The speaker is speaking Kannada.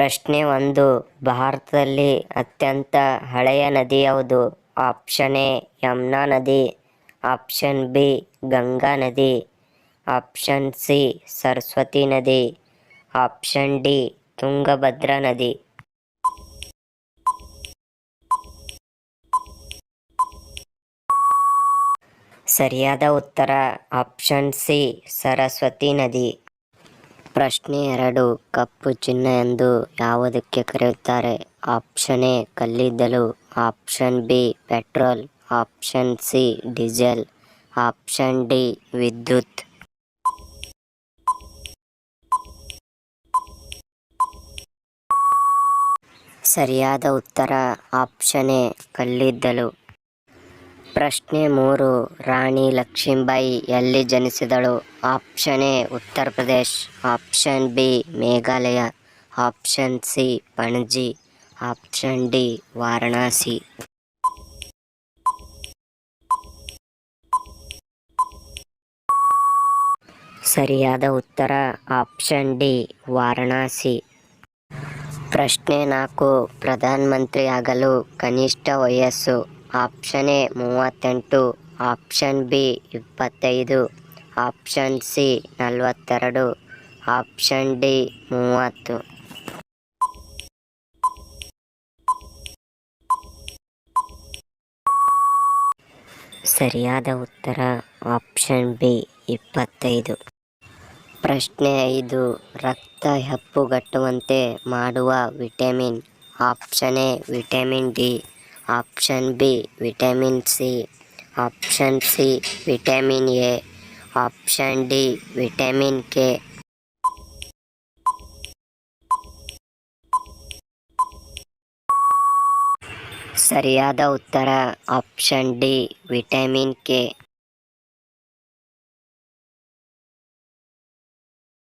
ಪ್ರಶ್ನೆ ಒಂದು. ಭಾರತದಲ್ಲಿ ಅತ್ಯಂತ ಹಳೆಯ ನದಿ ಯಾವುದು? ಆಪ್ಷನ್ ಎ, ಯಮುನಾ ನದಿ. ಆಪ್ಷನ್ ಬಿ, ಗಂಗಾ ನದಿ. ಆಪ್ಷನ್ ಸಿ, ಸರಸ್ವತಿ ನದಿ. ಆಪ್ಷನ್ ಡಿ, ತುಂಗಭದ್ರಾ ನದಿ. ಸರಿಯಾದ ಉತ್ತರ ಆಪ್ಷನ್ ಸಿ, ಸರಸ್ವತಿ ನದಿ. ಪ್ರಶ್ನೆ ಎರಡು. ಕಪ್ಪು ಚಿನ್ನ ಎಂದು ಯಾವುದಕ್ಕೆ ಕರೆಯುತ್ತಾರೆ? ಆಪ್ಷನ್ ಎ, ಕಲ್ಲಿದ್ದಲು. Option B, petrol. Option C, diesel. Option D, ವಿದ್ಯುತ್. ಸರಿಯಾದ ಉತ್ತರ ಆಪ್ಷನ್ ಎ, ಕಲ್ಲಿದ್ದಲು. ಪ್ರಶ್ನೆ ಮೂರು. ರಾಣಿ ಲಕ್ಷ್ಮೀಬಾಯಿ ಎಲ್ಲಿ ಜನಿಸಿದಳು? Option A, Uttar Pradesh. Option B, Meghalaya. Option C, Panaji. Option D, Varanasi. ಸರಿಯಾದ ಉತ್ತರ, ಆಪ್ಷನ್ ಡಿ, ವಾರಣಾಸಿ. ಪ್ರಶ್ನೆ ನಾಲ್ಕು. ಪ್ರಧಾನಮಂತ್ರಿ ಆಗಲು ಕನಿಷ್ಠ ವಯಸ್ಸು ಆಪ್ಷನ್ ಎ ಮೂವತ್ತೆಂಟು, ಆಪ್ಷನ್ ಬಿ ಇಪ್ಪತ್ತೈದು, ಆಪ್ಷನ್ ಸಿ ನಲವತ್ತೆರಡು, ಆಪ್ಷನ್ ಡಿ ಮೂವತ್ತು. ಸರಿಯಾದ ಉತ್ತರ ಆಪ್ಷನ್ ಬಿ ಇಪ್ಪತ್ತೈದು. ಪ್ರಶ್ನೆ ಐದು, ರಕ್ತ ಹೆಪ್ಪುಗಟ್ಟುವಂತೆ ಮಾಡುವ vitamin. Option A vitamin D. Option B vitamin C option C vitamin A option D vitamin K ಸರಿಯಾದ ಉತ್ತರ ಆಪ್ಷನ್ ಡಿ ವಿಟಮಿನ್ ಕೆ